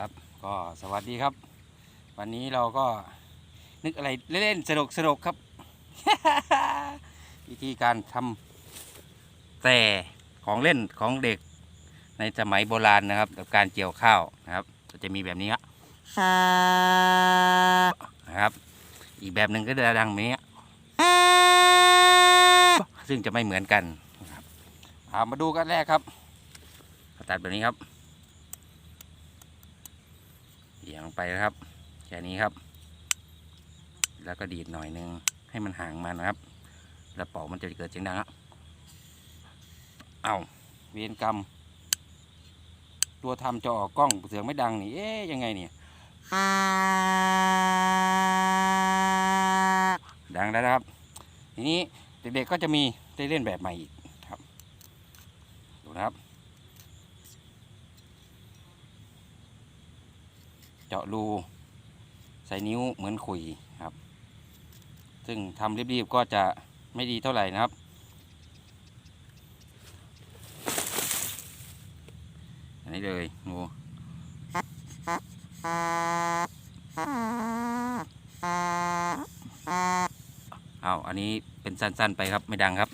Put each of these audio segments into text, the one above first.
ครับ ก็สวัสดีครับ วันนี้เราก็นึกอะไรเล่นๆสนุกสนุกครับ วิธีการทำแต่ของเล่นของเด็กในสมัยโบราณนะครับ กับการเกี่ยวข้าวนะครับก็จะมีแบบนี้ครับนะครับ อีกแบบหนึ่งก็จะดังแบบนี้ซึ่งจะไม่เหมือนกันนะครับเอามาดูกันแรกครับตัดแบบนี้ครับเหยียง ลงไปนะครับแค่นี้ครับ แล้วก็ดีดหน่อยนึงให้มันห่างมานะครับ แล้วเป่ามันจะเกิดเสียงดังครับเอาเวียนกรรม ตัวทำจะออกกล้องเสียงไม่ดังนี่เอ๊ยยังไงเนี่ยดังแล้วนะครับ ทีนี้เด็กๆก็จะมีได้เล่นแบบใหม่อีกครับดูนะครับ เจาะรูใส่นิ้วเหมือนขุยครับ ซึ่งทำรีบๆก็จะไม่ดีเท่าไหร่นะครับ อันนี้เลยงูเอาอันนี้เป็นสั้นๆไปครับไม่ดังครับ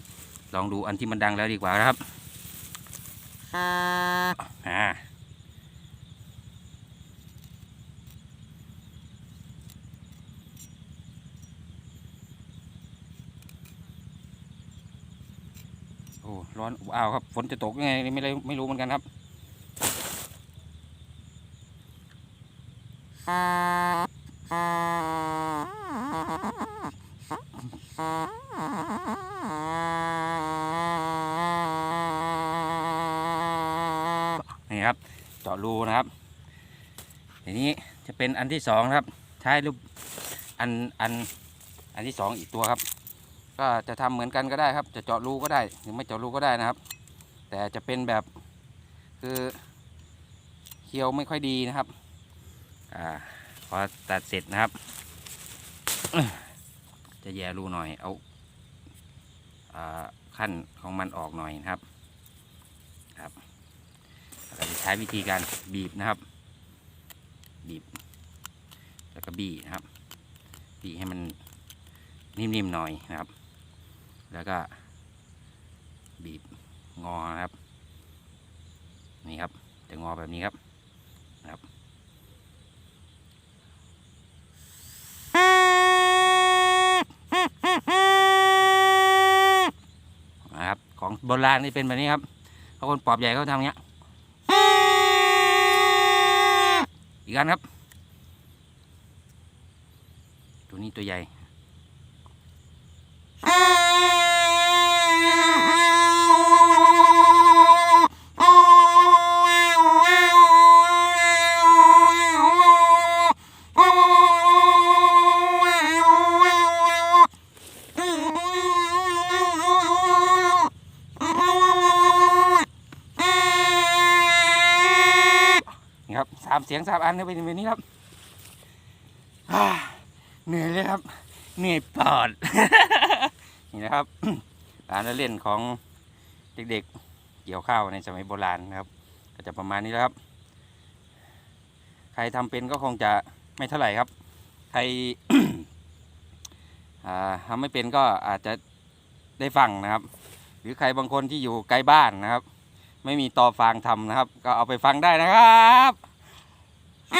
ลองดูอันที่มันดังแล้วดีกว่าครับอ่า อ้ร้อนอบอ้าวครับ ฝนจะตกยังไงไม่รู้ไม่รู้เหมือนกันครับนี่ครับเจาะรูนะครับทีนี้จะเป็นอันที่สองครับ ใช้รูปอันอันอันที่สองอีกตัวครับ ก็จะทำเหมือนกันก็ได้ครับ จะเจาะรูก็ได้หรือไม่เจาะรูก็ได้นะครับ แต่จะเป็นแบบคือเคี้ยวไม่ค่อยดีนะครับอ่าพอตัดเสร็จนะครับ จะแย่รูหน่อยเอาอ่าขั้นของมันออกหน่อยนะครับครับแล้วก็จะใช้วิธีการบีบนะครับ บีบ แล้วก็บี้นะครับบี้ให้มันนิ่มๆหน่อยนะครับ แล้วก็บีบงอนะครับ นี่ครับจะงอแบบนี้ครับนะครับนะครับ ของโบราณนี่เป็นแบบนี้ครับเขาคนปอบใหญ่เขาทำเงี้ยอีกอันครับ ตัวนี้ตัวใหญ่ สามเสียงสามอันก็เป็นแบบนี้ครับเหนื่อยเลยครับ เหนื่อยปอด นี่นะครับการเล่นของเด็กๆ เกี่ยวข้าวในสมัยโบราณนะครับ ก็จะประมาณนี้แล้วครับ ใครทำเป็นก็คงจะไม่เท่าไหร่ครับ ใครอ่าทำไม่เป็นก็อาจจะได้ฟังนะครับ หรือใครบางคนที่อยู่ไกลบ้านนะครับ ไม่มีต่อฟางทำนะครับ ก็เอาไปฟังได้นะครับ เ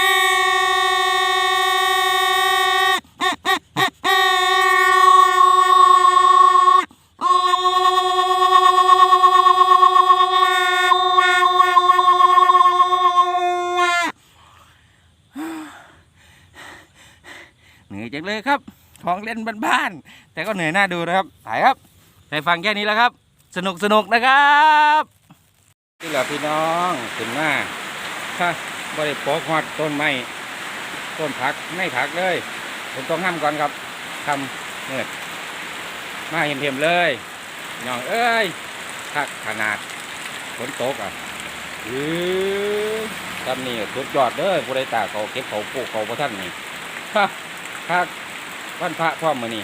หนื่อยจังเลยครับ ของเล่นบ้านๆแต่ก็เหนื่อยหน้าดูนะครับถ่ายครับแต่ฟังแค่นี้แล้วครับ สนุกสนุกนะครับนี่แหละพี่น้องถึงหน้าถ้า บริโภคฮอดต้นไม้ต้นผักไม่ผักเลย ผมต้องห้ามก่อนครับทำเนื่ยมาเห็มเลยน้องเอ้ยทักขนาดฝนตกอะอือทำนี่สุดยอดเด้อผู้ใดตาเขาเก็บเขาปลูกเขาพระท่านนี่ฮะคักวันพระพร้อมมือนี่